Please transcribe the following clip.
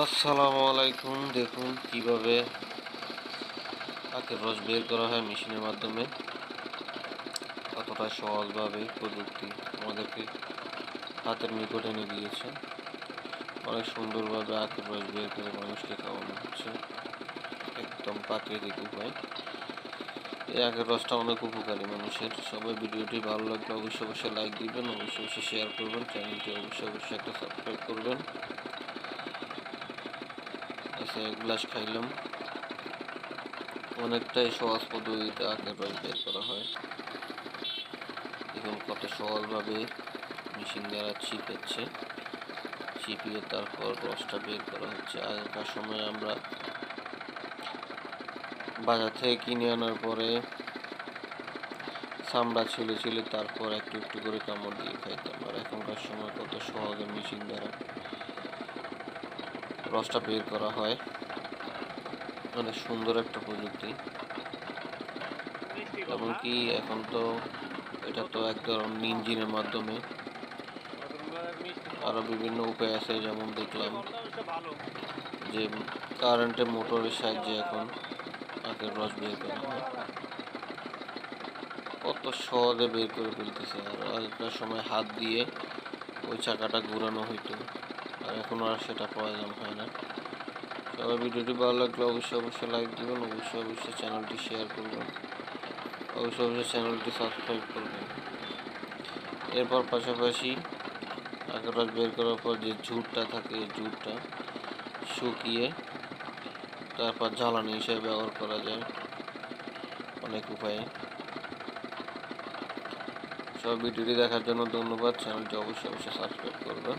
আসসালামু আলাইকুম দেখুন কীভাবে আখের রস বের করা হয় মেশিনের মাধ্যমে। কতটা সহজভাবে প্রযুক্তি আমাদেরকে হাতের নিকট এনে দিয়েছে। অনেক সুন্দরভাবে আখের রস বের করে মানুষকে খাওয়ানো হচ্ছে। একদম প্রাকৃতিক উপায়। এই আখের রসটা অনেক উপকারী মানুষের। সবাই ভিডিওটি ভালো লাগলে অবশ্যই অবশ্যই লাইক দিবেন, অবশ্যই অবশ্যই শেয়ার করবেন। চ্যানেলটি অবশ্যই অবশ্যই একটা সাবস্ক্রাইব করবেন। এসে এক গ্লাস খাইলাম। অনেকটাই সহজ পদ্ধতিতে আখের রস বের করা হয়। এখন কত সহজভাবে মেশিন দ্বারা চিপেচ্ছে চিপিয়ে তারপর রসটা বের করা হচ্ছে। আগেকার সময় আমরা বাজার থেকে কিনে আনার পরে চামড়া ছিলে ছিলে তারপর একটু একটু করে কামড় দিয়ে খাইতাম। আর এখনকার সময় কত সহজে মেশিন দ্বারা রসটা বের করা হয়। অনেক সুন্দর একটা প্রযুক্তি। এমনকি এখন তো এটা তো এক ধরনের ইঞ্জিনের মাধ্যমে আরও বিভিন্ন উপায় আছে, যেমন দেখলাম যে কারেন্টের মোটরের সাহায্যে এখন আখের রস বের করা হয়। কত সহজে বের করে ফেলতেছে। আর আগেকার সময় হাত দিয়ে ওই চাকাটা ঘুরানো হইতো। এখন আর সেটা প্রয়োজন হয় না। সবাই ভিডিওটি ভালো লাগলে অবশ্যই অবশ্যই লাইক দেবেন, অবশ্যই অবশ্যই চ্যানেলটি শেয়ার করবেন, অবশ্যই অবশ্যই চ্যানেলটি সাবস্ক্রাইব করবেন। এরপর পাশাপাশি রস বের করার পর যে ঝুটটা থাকে ঝুটটা শুকিয়ে তারপর জ্বালানি হিসেবে ব্যবহার করা যায়। অনেক উপায়ে। সব ভিডিওটি দেখার জন্য ধন্যবাদ চ্যানেলটি অবশ্যই অবশ্যই সাবস্ক্রাইব করবেন।